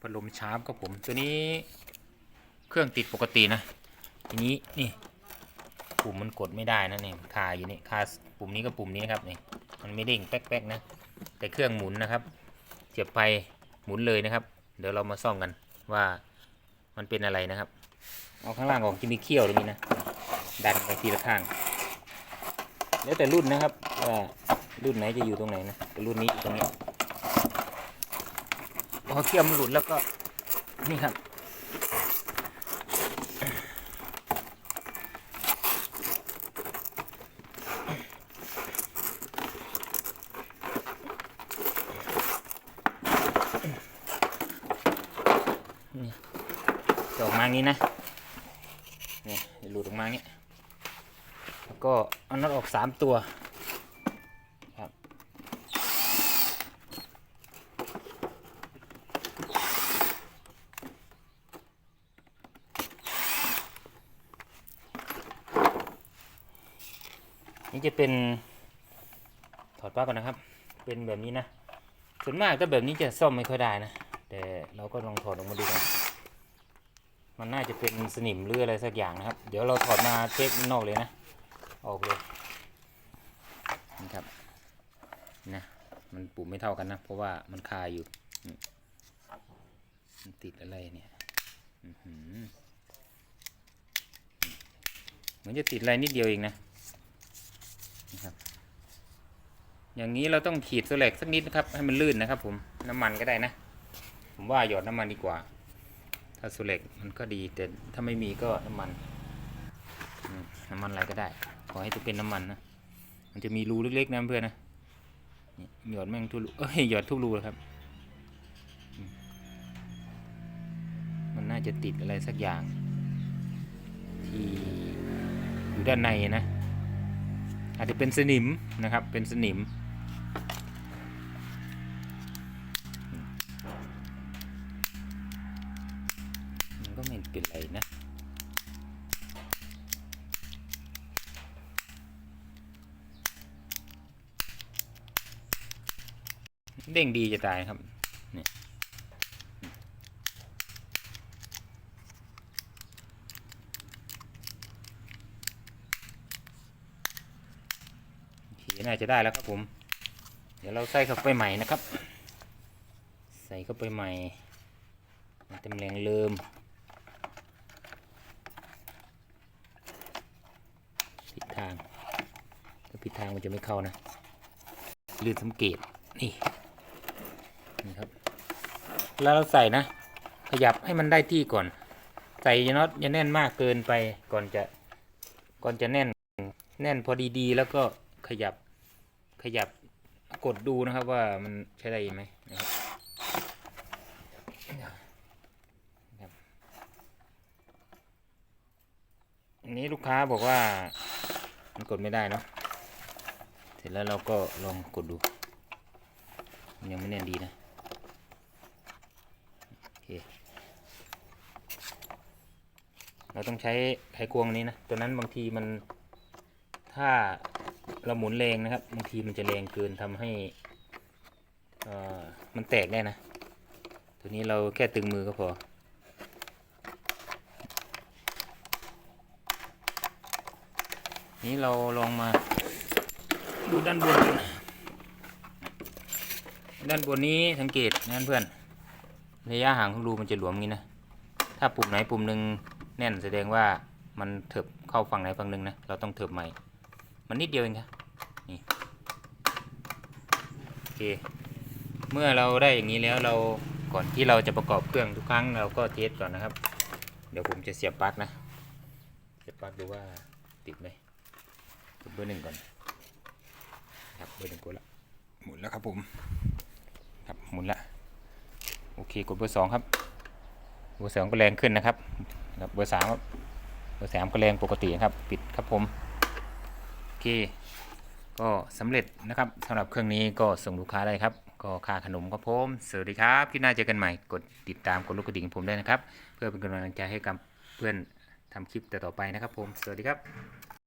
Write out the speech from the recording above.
พัดลมชาร์ปครับผมตัวนี้เครื่องติดปกตินะทีนี้นี่ปุ่มมันกดไม่ได้นะนี่คาอยู่นี่คาปุ่มนี้กับปุ่มนี้นะครับนี่มันไม่เด้งแป๊กๆนะแต่เครื่องหมุนนะครับเสียบไปหมุนเลยนะครับ เดี๋ยวเรามาซ่อมกันว่ามันเป็นอะไรนะครับ เอาข้างล่างออกจะมีเขี้ยวตรงนี้นะ ดันไปทีละข้าง แล้วแต่รุ่นนะครับว่ารุ่นไหนจะอยู่ตรงไหนนะรุ่นนี้อยู่ตรงนี้ พอเขี้ยวมันหลุดแล้วก็นี่ครับ นี่จะออกมางี้นะ นี่หลุดออกมางี้แล้วก็เอาน็อตออกสามตัว นี่จะเป็นถอดปลั๊กก่อนนะครับ เป็นแบบนี้นะ ส่วนมากถ้าแบบนี้จะซ่อมไม่ค่อยได้นะ แต่เราก็ลองถอดออกมาดูกันมันน่าจะเป็นสนิมหรืออะไรสักอย่างนะครับ เดี๋ยวเราถอดมาเช็คด้านนอกเลยนะ ออกเลยนี่ครับนะมันปุ่มไม่เท่ากันนะ เพราะว่ามันคาอยู่มันติดอะไรเนี่ยเหมือนจะติดอะไรนิดเดียวเองนะ นะครับ อย่างนี้เราต้องขีดโซเล็กสักนิดนะครับ ให้มันลื่นนะครับ ผมน้ำมันก็ได้นะ ผมว่าหยอดน้ำมันดีกว่า ถ้าโซเล็กมันก็ดีแต่ถ้าไม่มีก็น้ำมันน้ำมันอะไรก็ได้ ขอให้ตัวเป็นน้ำมันนะมันจะมีรูเล็กๆนะเพื่อนนะหยอดแม่งทุกรูเอ้ยหยอดทุกรูเลยครับมมันน่าจะติดอะไรสักอย่าง ที่อยู่ด้านในนะ อาจจะเป็นสนิมนะครับ เป็นสนิม มันก็ไม่เป็นไรนะเด้งดีจะตายครับนี่ น่าจะได้แล้วครับผม เดี๋ยวเราใส่เข้าไปใหม่นะครับ ใส่เข้าไปใหม่มันเต็มแรงเริ่มผิดทางถ้าผิดทางมันจะไม่เข้านะลืมสังเกตนี่นี่ครับแล้วเราใส่นะ ขยับให้มันได้ที่ก่อน ใส่ยน็อตอย่าแน่นมากเกินไปก่อนจะก่อนจะแน่นแน่นพอดีๆ แล้วก็ขยับ ขยับกดดูนะครับว่ามันใช้ได้ไหมนะครับอันนี้ลูกค้าบอกว่ามันกดไม่ได้เนาะเสร็จแล้วเราก็ลองกดดู มันยังไม่แน่นดีนะโอเคเราต้องใช้ไขควงนี้นะตัวนั้นบางทีมันถ้า เราหมุนแรงนะครับบางทีมันจะแรงเกินทำให้มันแตกได้นะ ตัวนี้เราแค่ตึงมือก็พอ นี้เราลองมาดูด้านบนกันด้านบนนี้สังเกตนะเพื่อน ระยะห่างของรูมันจะหลวมงี้นะ ถ้าปุ่มไหนปุ่มหนึ่งแน่นแสดงว่ามันเถิบเข้าฝั่งไหนฝั่งหนึ่งนะ เราต้องเถิบใหม่ มันนิดเดียวเองครับนี่โอเคเมื่อเราได้อย่างนี้แล้วเราก่อนที่เราจะประกอบเครื่องทุกครั้งเราก็เทสก่อนนะครับ เดี๋ยวผมจะเสียบปลั๊กนะ เสียบปลั๊กดูว่าติดไหมกดเบอร์หนึ่งก่อนครับเบอร์หนึ่งกดละหมุนแล้วครับผมครับหมุนละโอเคกดเบอร์สองครับเบอร์สองก็แรงขึ้นนะครับครับเบอร์สามครับเบอร์สามก็แรงปกติครับ ปิดครับผม เค ก็สำเร็จนะครับสำหรับเครื่องนี้ก็ส่งลูกค้าได้ครับ ก็ค่าขนมครับผมสวัสดีครับคลิปหน้าเจอกันใหม่กดติดตามกดลูกกระดิ่งผมได้วยนะครับ เพื่อเป็นกำลังใจให้กับเพื่อนทำคลิปต่อๆไปนะครับผม สวัสดีครับ